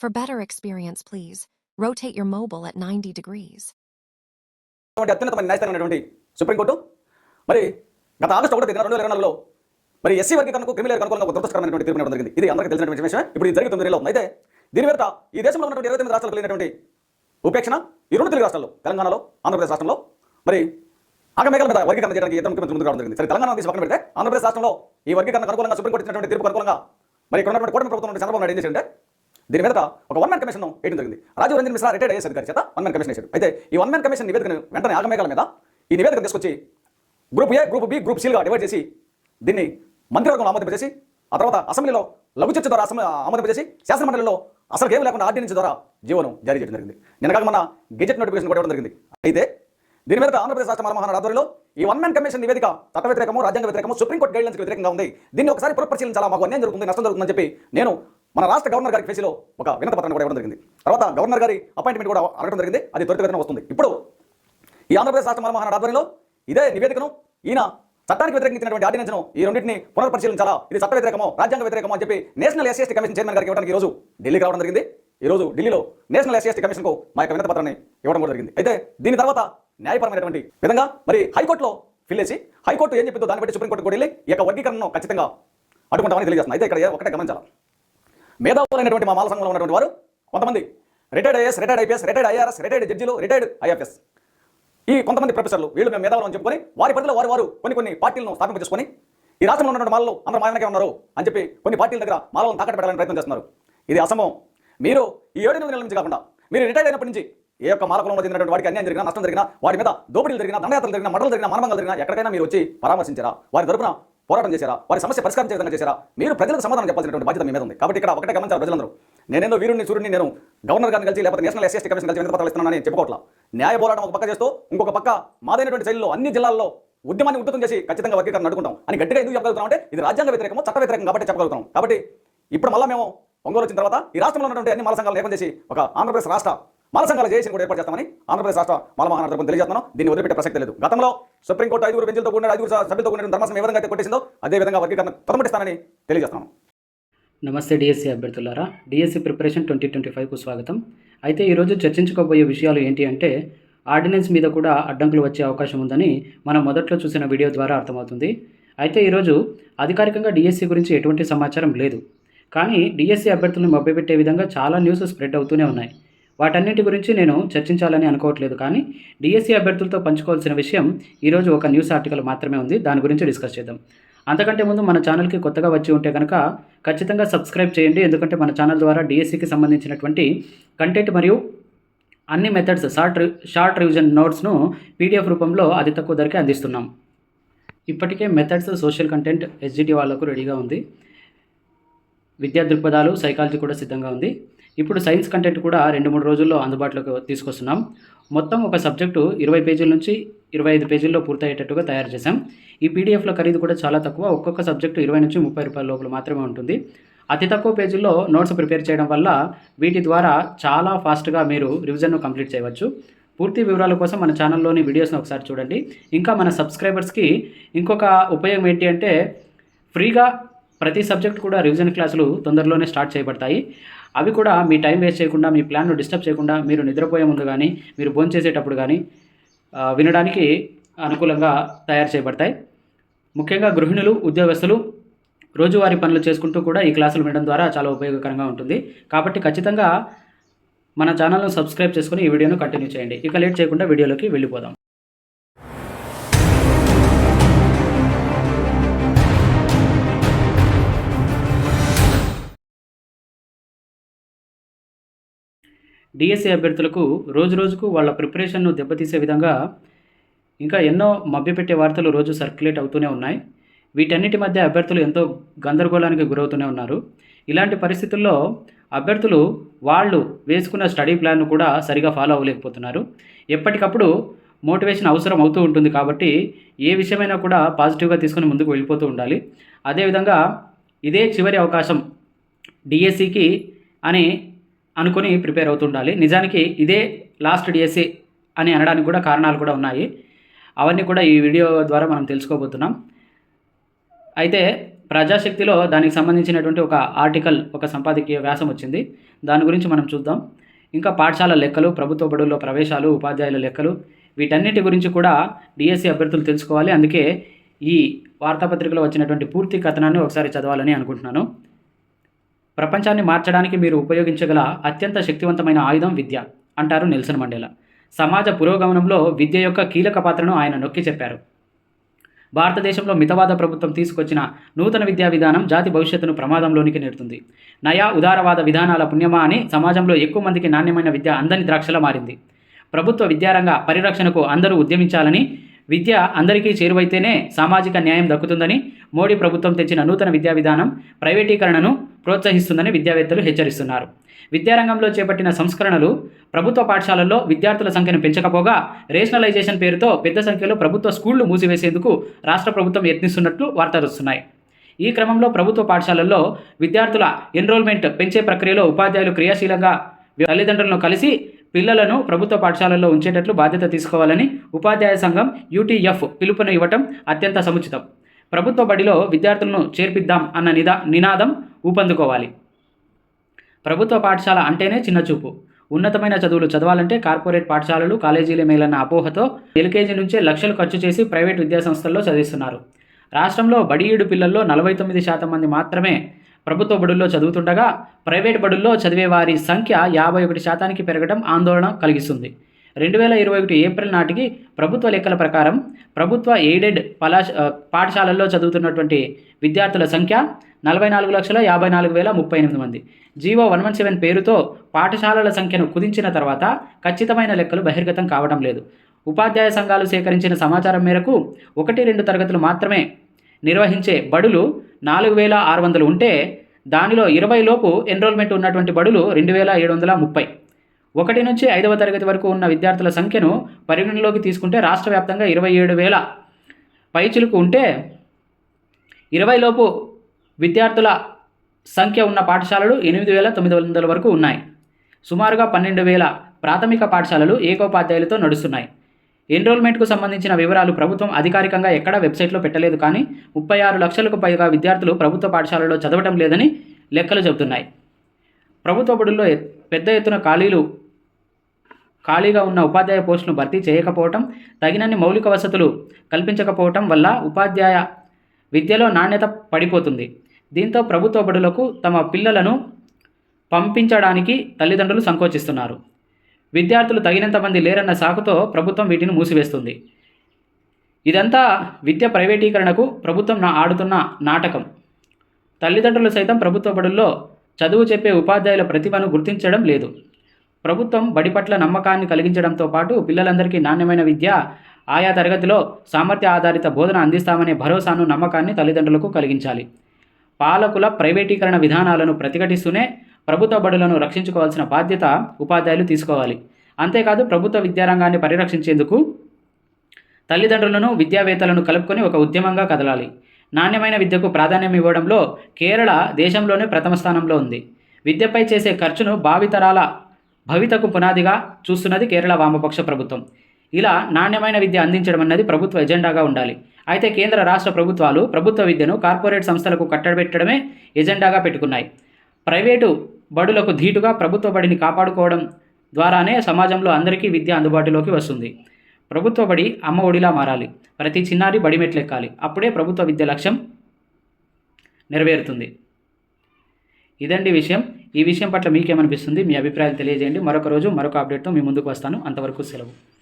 For better experience, please rotate your mobile at 90 degrees. అత్యున్నతమైన న్యాయస్థానమైనటువంటి supreme court మరి గత August ఒకటి రెండు వేల ఇరవై నాలుగులో మరి ఎస్సీ వర్గీకరణకు క్రిమినల్ అనుకూలంగా ఒక దురదృష్టకరమైనటువంటి తీర్పు ఇవ్వడం జరిగింది. ఇది అందరికీ తెలిసినటువంటి విషయం. ఇప్పుడు ఇది జరిగి తొమ్మిది అయితే దీని మీద ఈ దేశంలో ఉన్నటువంటి ఇరవై తొమ్మిది రాష్ట్రాలు కలిగినటువంటి ఉపేక్షణ ఈ రెండు తెలుగు రాష్ట్రాల్లో తెలంగాణలో ఆంధ్రప్రదేశ్ రాష్ట్రంలో మరి ఆగమేఘాల మీద వర్గీకరణ చేయడానికి ఇద్దరు ముఖ్యమంత్రి ముందుకు రావడం జరిగింది. సరే తెలంగాణ తీసి పక్కన పెడితే ఆంధ్రప్రదేశ్ రాష్ట్రంలో ఈ వర్గీకరణ అనుకూలంగా సుప్రీంకోర్టు ఇచ్చినటువంటి తీర్పు అనుకూలంగా మరి ఇక్కడ ఉన్నటువంటి కూటమి ప్రభుత్వం చంద్రబాబు నాయుడు ఏం చేసిందంటే దీని మీద ఒక వన్ మ్యాన్ కమిషన్ వేయడం జరిగింది. రాజీవ్ రంజన్ మిశ్రా రిటైర్డ్ ఐఎస్ అధికారి చేత వన్ మ్యాన్ కమిషన్ వేశారు అయితే ఈ వన్ మ్యాన్ కమిషన్ నివేదికను వెంటనే ఆగమేఘాల మీద ఈ నివేదిక తీసుకొచ్చి group A group B group సీలుగా divide చేసి దీన్ని మంత్రివర్గంలో ఆమోదింపజేసి ఆ తర్వాత అసెంబ్లీలో లఘు చర్చ ద్వారా అసెంబ్లీ ఆమోదింపజేసి శాసనమండలిలో అసలు ఏం లేకుండా ఆర్డినెన్స్ ద్వారా జీవనం జారీ చేయడం జరిగింది. నిన్న కాక మన గెజెట్ నోటిఫికేషన్ కూడా ఇవ్వడం జరిగింది. అయితే దీని మీద ఆంధ్రప్రదేశ్ రాష్ట్ర మహానాడు ఆధ్వర్యంలో ఈ వన్ మ్యాన్ కమిషన్ నివేదిక చట్ట వ్యతిరేకము రాజ్యాంగ వ్యతిరేకము సుప్రీంకోర్టు గైడ్లైన్స్కి వ్యతిరేకంగా ఉంది. దీన్ని ఒకసారి పునఃపరిశీలించాలా? మాకు అన్యాయం జరుగుతుంది నష్టం జరుగుతుందని చెప్పి నేను మన రాష్ట్ర గవర్నర్ గారికి ఫేసీలో ఒక వినత పత్రాన్ని కూడా ఇవ్వడం జరిగింది. తర్వాత గవర్నర్ గారి అపాయింట్మెంట్ కూడా అడగడం జరిగింది. అది త్వరితగతిన వస్తుంది. ఇప్పుడు ఈ ఆంధ్రప్రదేశ్ రాష్ట్ర మహానాడు ఆధ్వర్యంలో ఇదే నివేదికను ఈయన చట్టానికి వ్యతిరేకించినటువంటి ఆర్డినెన్స్ను ఈ రెండింటిని పునర్పరిశీలించాలా? ఇది చట్ట వ్యతిరేకమో రాజ్యాంగ వ్యతిరేకమో అని చెప్పి నేషనల్ ఎస్ఎస్టీ కమిషన్ చైర్మన్ గారికి ఇవ్వడానికి ఈ రోజు ఢిల్లీకి రావడం జరిగింది. ఈ రోజు ఢిల్లీలో నేషనల్ ఎస్ఎస్టీ కమిషన్కు మా యొక్క వినతి పత్రాన్ని ఇవ్వడం కూడా జరిగింది. అయితే దీని తర్వాత న్యాయపరమైనటువంటి విధంగా మరి హైకోర్టులో ఫిల్ చేసి హైకోర్టు ఏం చెప్పిందో దాన్ని బట్టి సుప్రీంకోర్టు కూడా వెళ్ళి ఈ యొక్క వర్గీకరణను ఖచ్చితంగా అడ్డుకుంటామని తెలియజేస్తున్నాను అయితే ఇక్కడ ఒకటే గమనించాలి? మేధావులైనటువంటి మా మాల సంఘంలో ఉన్నటువంటి వారు కొంతమంది retired IAS retired IPS retired IRS retired జడ్జిలు రిటైర్డ్ ఐఎఫ్ఎస్ ఈ కొంతమంది ప్రొఫెసర్లు వీళ్ళు మేము మేధావులు అని చెప్పుకొని వారి పరిధిలో వారు వారు కొన్ని కొన్ని పార్టీలను స్థాపింపజేసుకొని ఈ రాష్ట్రంలో ఉన్నటువంటి మాలలు అందరూ మాయనకే ఉన్నారు అని చెప్పి కొన్ని పార్టీల దగ్గర మాలను తాకట్టు పెట్టాలని ప్రయత్నం చేస్తున్నారు. ఇది అసంభవం. మీరు ఈ ఏడు ఎనిమిది నెలల నుంచి కాకుండా మీరు రిటైర్డ్ అయినప్పటి నుంచి ఏ యొక్క మాలకులంలో చెందినటువంటి వాడికి అన్యాయం జరిగినా నష్టం జరిగినా వారి మీద దోపిడీలు జరిగినా దండయాత్రలు జరిగినా మండలు జరిగినా మర్మంగా జరిగినా ఎక్కడికైనా మీరు వచ్చి పరామర్శించారా? వారి తరపున పోరాటం చేశారా? వారి సమస్య పరిష్కారం చేయడం చేశారా? మీరు ప్రజలకు సమాధానం చెప్పాల్సినటువంటి బాధ్యత మీ మీద ఉంది. కాబట్టి ఇక్కడ ఒకటే గమనించారు ప్రజలందరూ. నేనేదో వీరుని సూర్యుని నేను గవర్నర్ గారిని కలిసి లేకపోతే నేషనల్ ఎస్ఎస్టీ కమిషన్ కలిసి పత్రాలు ఇస్తున్నానని చెప్పుకోవట్లా. న్యాయ పోరాటం ఒక పక్క చేస్తూ ఇంకొక పక్క మాదైనటువంటి శైలిలో అన్ని జిల్లాల్లో ఉద్యమాన్ని ఉద్ధృతం చేసి ఖచ్చితంగా వర్గీకరణ అడుగుతాం అని గట్టిగా ఎందుకు చెప్పగలుగుతాం అంటే ఇది రాజ్యాంగ వ్యతిరేకమో చట్ట వ్యతిరేకం కాబట్టి చెప్పగలుగుతాం కాబట్టి ఇప్పుడు మళ్ళీ మేము ఒంగోలు వచ్చిన తర్వాత ఈ రాష్ట్రంలో ఉన్నటువంటి అన్ని మల సంఘాలు ఏకం చేసి ఒక ఆంధ్రప్రదేశ్ రాష్ట్ర మల సంఘాల జేసీని కూడా ఏర్పాటు చేస్తామని ఆంధ్రప్రదేశ్ రాష్ట్ర మల మహానాడు తెలియజేస్తున్నాను. దీన్ని వదిలిపెట్టే ప్రసక్తి లేదు. గతంలో సుప్రీంకోర్టు ఐదుగురు బెంచ్లతో కూడిన ఐదుగురు సభ్యులతో కూడిన ధర్మాసం ఏ విధంగా అయితే కొట్టేసిందో అదే విధంగా వర్గీకరణ ప్రథమటిస్తానని తెలియజేస్తున్నాను. నమస్తే డిఎస్సీ అభ్యర్థులారా. డిఎస్సి ప్రిపరేషన్ ట్వంటీ ట్వంటీ ఫైవ్కు స్వాగతం. అయితే ఈరోజు చర్చించుకోబోయే విషయాలు ఏంటి అంటే ఆర్డినెన్స్ మీద కూడా అడ్డంకులు వచ్చే అవకాశం ఉందని మనం మొదట్లో చూసిన వీడియో ద్వారా అర్థమవుతుంది. అయితే ఈరోజు అధికారికంగా డిఎస్సి గురించి ఎటువంటి సమాచారం లేదు. కానీ డిఎస్సి అభ్యర్థులను మభ్యపెట్టే విధంగా చాలా న్యూస్ స్ప్రెడ్ అవుతూనే ఉన్నాయి. వాటన్నిటి గురించి నేను చర్చించాలని అనుకోవట్లేదు కానీ డిఎస్సి అభ్యర్థులతో పంచుకోవాల్సిన విషయం ఈరోజు ఒక న్యూస్ ఆర్టికల్ మాత్రమే ఉంది. దాని గురించి డిస్కస్ చేద్దాం. అంతకంటే ముందు మన ఛానల్కి కొత్తగా వచ్చి ఉంటే కనుక ఖచ్చితంగా సబ్స్క్రైబ్ చేయండి. ఎందుకంటే మన ఛానల్ ద్వారా డిఎస్సికి సంబంధించినటువంటి కంటెంట్ మరియు అన్ని మెథడ్స్ షార్ట్ రి- షార్ట్ రివిజన్ నోట్స్ను పీడిఎఫ్ రూపంలో అతి తక్కువ ధరకే అందిస్తున్నాం. ఇప్పటికే మెథడ్స్ సోషల్ కంటెంట్ ఎస్జిటి వాళ్ళకు రెడీగా ఉంది. విద్యా దృక్పథాలు సైకాలజీ కూడా సిద్ధంగా ఉంది. ఇప్పుడు సైన్స్ కంటెంట్ కూడా రెండు మూడు రోజుల్లో అందుబాటులోకి తీసుకొస్తున్నాం. మొత్తం ఒక సబ్జెక్టు ఇరవై పేజీల నుంచి ఇరవై ఐదు పేజీల్లో పూర్తయ్యేటట్టుగా తయారు చేశాం. ఈ పీడిఎఫ్ల ఖరీదు కూడా చాలా తక్కువ. ఒక్కొక్క సబ్జెక్టు ఇరవై నుంచి ముప్పై రూపాయల లోపల మాత్రమే ఉంటుంది. అతి తక్కువ పేజీల్లో నోట్స్ ప్రిపేర్ చేయడం వల్ల వీటి ద్వారా చాలా ఫాస్ట్గా మీరు రివిజన్ను కంప్లీట్ చేయవచ్చు. పూర్తి వివరాల కోసం మన ఛానల్లోని వీడియోస్ని ఒకసారి చూడండి. ఇంకా మన సబ్స్క్రైబర్స్కి ఇంకొక ఉపయోగం ఏంటి అంటే ఫ్రీగా ప్రతి సబ్జెక్ట్ కూడా రివిజన్ క్లాసులు తొందరలోనే స్టార్ట్ చేయబడతాయి. అవి కూడా మీ టైం వేస్ట్ చేయకుండా మీ ప్లాన్ను డిస్టర్బ్ చేయకుండా మీరు నిద్రపోయే ముందు కానీ మీరు భోజనం చేసేటప్పుడు కానీ వినడానికి అనుకూలంగా తయారు చేయబడతాయి. ముఖ్యంగా గృహిణులు ఉద్యోగస్తులు రోజువారీ పనులు చేసుకుంటూ కూడా ఈ క్లాసులు వినడం ద్వారా చాలా ఉపయోగకరంగా ఉంటుంది. కాబట్టి ఖచ్చితంగా మన ఛానల్ను సబ్స్క్రైబ్ చేసుకుని ఈ వీడియోను కంటిన్యూ చేయండి. ఇక లేట్ చేయకుండా వీడియోలోకి వెళ్ళిపోదాం. డిఎస్సి అభ్యర్థులకు రోజు రోజుకు వాళ్ళ ప్రిపరేషన్ను దెబ్బతీసే విధంగా ఇంకా ఎన్నో మభ్యపెట్టే వార్తలు రోజు సర్క్యులేట్ అవుతూనే ఉన్నాయి. వీటన్నిటి మధ్య అభ్యర్థులు ఎంతో గందరగోళానికి గురవుతూనే ఉన్నారు. ఇలాంటి పరిస్థితుల్లో అభ్యర్థులు వాళ్ళు వేసుకున్న స్టడీ ప్లాన్ను కూడా సరిగా ఫాలో అవ్వలేకపోతున్నారు. ఎప్పటికప్పుడు మోటివేషన్ అవసరం అవుతూ ఉంటుంది కాబట్టి ఏ విషయమైనా కూడా పాజిటివ్గా తీసుకొని ముందుకు వెళ్ళిపోతూ ఉండాలి. అదేవిధంగా ఇదే చివరి అవకాశం డిఎస్సికి అని అనుకుని ప్రిపేర్ అవుతుండాలి. నిజానికి ఇదే లాస్ట్ డిఎస్సి అని అనడానికి కూడా కారణాలు కూడా ఉన్నాయి. అవన్నీ కూడా ఈ వీడియో ద్వారా మనం తెలుసుకోబోతున్నాం. అయితే ప్రజాశక్తిలో దానికి సంబంధించినటువంటి ఒక ఆర్టికల్ ఒక సంపాదకీయ వ్యాసం వచ్చింది. దాని గురించి మనం చూద్దాం. ఇంకా పాఠశాల లెక్కలు ప్రభుత్వ బడుల్లో ప్రవేశాలు ఉపాధ్యాయుల లెక్కలు వీటన్నిటి గురించి కూడా డిఎస్సి అభ్యర్థులు తెలుసుకోవాలి. అందుకే ఈ వార్తాపత్రికలో వచ్చినటువంటి పూర్తి కథనాన్ని ఒకసారి చదవాలని అనుకుంటున్నాను. ప్రపంచాన్ని మార్చడానికి మీరు ఉపయోగించగల అత్యంత శక్తివంతమైన ఆయుధం విద్య అంటారు నెల్సన్ మండేలా. సమాజ పురోగమనంలో విద్య యొక్క కీలక పాత్రను ఆయన నొక్కి చెప్పారు. భారతదేశంలో మితవాద ప్రభుత్వం తీసుకొచ్చిన నూతన విద్యా విధానం జాతి భవిష్యత్తును ప్రమాదంలోనికి నెడుతుంది. నయా ఉదారవాద విధానాల పుణ్యమా అని సమాజంలో ఎక్కువ మందికి నాణ్యమైన విద్య అందని ద్రాక్షలా మారింది. ప్రభుత్వ విద్యారంగ పరిరక్షణకు అందరూ ఉద్యమించాలని విద్య అందరికీ చేరువైతేనే సామాజిక న్యాయం దక్కుతుందని మోడీ ప్రభుత్వం తెచ్చిన నూతన విద్యా విధానం ప్రైవేటీకరణను ప్రోత్సహిస్తుందని విద్యావేత్తలు హెచ్చరిస్తున్నారు. విద్యారంగంలో చేపట్టిన సంస్కరణలు ప్రభుత్వ పాఠశాలల్లో విద్యార్థుల సంఖ్యను పెంచకపోగా రేషనలైజేషన్ పేరుతో పెద్ద సంఖ్యలో ప్రభుత్వ స్కూళ్ళు మూసివేసేందుకు రాష్ట్ర ప్రభుత్వం యత్నిస్తున్నట్లు వార్తలు వస్తున్నాయి. ఈ క్రమంలో ప్రభుత్వ పాఠశాలల్లో విద్యార్థుల ఎన్రోల్మెంట్ పెంచే ప్రక్రియలో ఉపాధ్యాయులు క్రియాశీలంగా తల్లిదండ్రులను కలిసి పిల్లలను ప్రభుత్వ పాఠశాలల్లో ఉంచేటట్లు బాధ్యత తీసుకోవాలని ఉపాధ్యాయ సంఘం యూటీఎఫ్ పిలుపును ఇవ్వటం అత్యంత సముచితం. ప్రభుత్వ బడిలో విద్యార్థులను చేర్పిద్దాం అన్న నిదా నినాదం ఊపందుకోవాలి. ప్రభుత్వ పాఠశాల అంటేనే చిన్నచూపు ఉన్నతమైన చదువులు చదవాలంటే కార్పొరేట్ పాఠశాలలు కాలేజీలే మేలన్న అపోహతో ఎల్కేజీ నుంచే లక్షలు ఖర్చు చేసి ప్రైవేట్ విద్యాసంస్థల్లో చదివిస్తున్నారు. రాష్ట్రంలో బడియుడు పిల్లల్లో నలభై తొమ్మిది శాతం మంది మాత్రమే ప్రభుత్వ బడుల్లో చదువుతుండగా ప్రైవేట్ బడుల్లో చదివే వారి సంఖ్య యాభై ఒకటి శాతానికి పెరగడం ఆందోళన కలిగిస్తుంది. రెండు వేల ఇరవై ఒకటి ఏప్రిల్ నాటికి ప్రభుత్వ లెక్కల ప్రకారం ప్రభుత్వ ఎయిడెడ్ పలా పాఠశాలల్లో చదువుతున్నటువంటి విద్యార్థుల సంఖ్య నలభై నాలుగు లక్షల యాభై నాలుగు వేల ముప్పై ఎనిమిది మంది. జీవో వన్ వన్ సెవెన్ పేరుతో పాఠశాలల సంఖ్యను కుదించిన తర్వాత ఖచ్చితమైన లెక్కలు బహిర్గతం కావడం లేదు. ఉపాధ్యాయ సంఘాలు సేకరించిన సమాచారం మేరకు ఒకటి రెండు తరగతులు మాత్రమే నిర్వహించే బడులు నాలుగు వేల ఆరు వందలు ఉంటే దానిలో ఇరవై లోపు ఎన్రోల్మెంట్ ఉన్నటువంటి బడులు రెండు వేల ఏడు వందల ముప్పై. ఒకటి నుంచి ఐదవ తరగతి వరకు ఉన్న విద్యార్థుల సంఖ్యను పరిగణనలోకి తీసుకుంటే రాష్ట్ర వ్యాప్తంగా ఇరవై ఏడు వేల పైచులకు ఉంటే ఇరవైలోపు విద్యార్థుల సంఖ్య ఉన్న పాఠశాలలు ఎనిమిది వేల తొమ్మిది వందల వరకు ఉన్నాయి. సుమారుగా పన్నెండు వేల ప్రాథమిక పాఠశాలలు ఏకోపాధ్యాయులతో నడుస్తున్నాయి. ఎన్రోల్మెంట్కు సంబంధించిన వివరాలు ప్రభుత్వం అధికారికంగా ఎక్కడా వెబ్సైట్లో పెట్టలేదు కానీ ముప్పై ఆరు లక్షలకు పైగా విద్యార్థులు ప్రభుత్వ పాఠశాలలో చదవటం లేదని లెక్కలు చెబుతున్నాయి. ప్రభుత్వ బడుల్లో పెద్ద ఎత్తున ఖాళీలు ఖాళీగా ఉన్న ఉపాధ్యాయ పోస్టులను భర్తీ చేయకపోవటం తగినన్ని మౌలిక వసతులు కల్పించకపోవటం వల్ల ఉపాధ్యాయ విద్యలో నాణ్యత పడిపోతుంది. దీంతో ప్రభుత్వ బడులకు తమ పిల్లలను పంపించడానికి తల్లిదండ్రులు సంకోచిస్తున్నారు. విద్యార్థులు తగినంత మంది లేరన్న సాకుతో ప్రభుత్వం వీటిని మూసివేస్తుంది. ఇదంతా విద్య ప్రైవేటీకరణకు ప్రభుత్వం నా ఆడుతున్న నాటకం. తల్లిదండ్రులు సైతం ప్రభుత్వ బడుల్లో చదువు చెప్పే ఉపాధ్యాయుల ప్రతిభను గుర్తించడం లేదు. ప్రభుత్వం బడి పట్ల నమ్మకాన్ని కలిగించడంతో పాటు పిల్లలందరికీ నాణ్యమైన విద్య ఆయా తరగతిలో సామర్థ్య ఆధారిత బోధన అందిస్తామనే భరోసాను నమ్మకాన్ని తల్లిదండ్రులకు కలిగించాలి. పాలకుల ప్రైవేటీకరణ విధానాలను ప్రతిఘటిస్తూనే ప్రభుత్వ బడులను రక్షించుకోవాల్సిన బాధ్యత ఉపాధ్యాయులు తీసుకోవాలి. అంతేకాదు ప్రభుత్వ విద్యారంగాన్ని పరిరక్షించేందుకు తల్లిదండ్రులను విద్యావేత్తలను కలుపుకొని ఒక ఉద్యమంగా కదలాలి. నాణ్యమైన విద్యకు ప్రాధాన్యం ఇవ్వడంలో కేరళ దేశంలోనే ప్రథమ స్థానంలో ఉంది. విద్యపై చేసే ఖర్చును భావితరాల భవితకు పునాదిగా చూస్తున్నది కేరళ వామపక్ష ప్రభుత్వం. ఇలా నాణ్యమైన విద్య అందించడం అన్నది ప్రభుత్వ ఎజెండాగా ఉండాలి. అయితే కేంద్ర రాష్ట్ర ప్రభుత్వాలు ప్రభుత్వ విద్యను కార్పొరేట్ సంస్థలకు కట్టబెట్టడమే ఎజెండాగా పెట్టుకున్నాయి. ప్రైవేటు బడులకు ధీటుగా ప్రభుత్వ బడిని కాపాడుకోవడం ద్వారానే సమాజంలో అందరికీ విద్య అందుబాటులోకి వస్తుంది. ప్రభుత్వ బడి అమ్మ ఒడిలా మారాలి. ప్రతి చిన్నారి బడి మెట్లెక్కాలి. అప్పుడే ప్రభుత్వ విద్య లక్ష్యం నెరవేరుతుంది. ఇదండి విషయం. ఈ విషయం పట్ల మీకేమనిపిస్తుంది? మీ అభిప్రాయాలు తెలియజేయండి. మరొక రోజు మరొక అప్డేట్తో మీ ముందుకు వస్తాను. అంతవరకు సెలవు.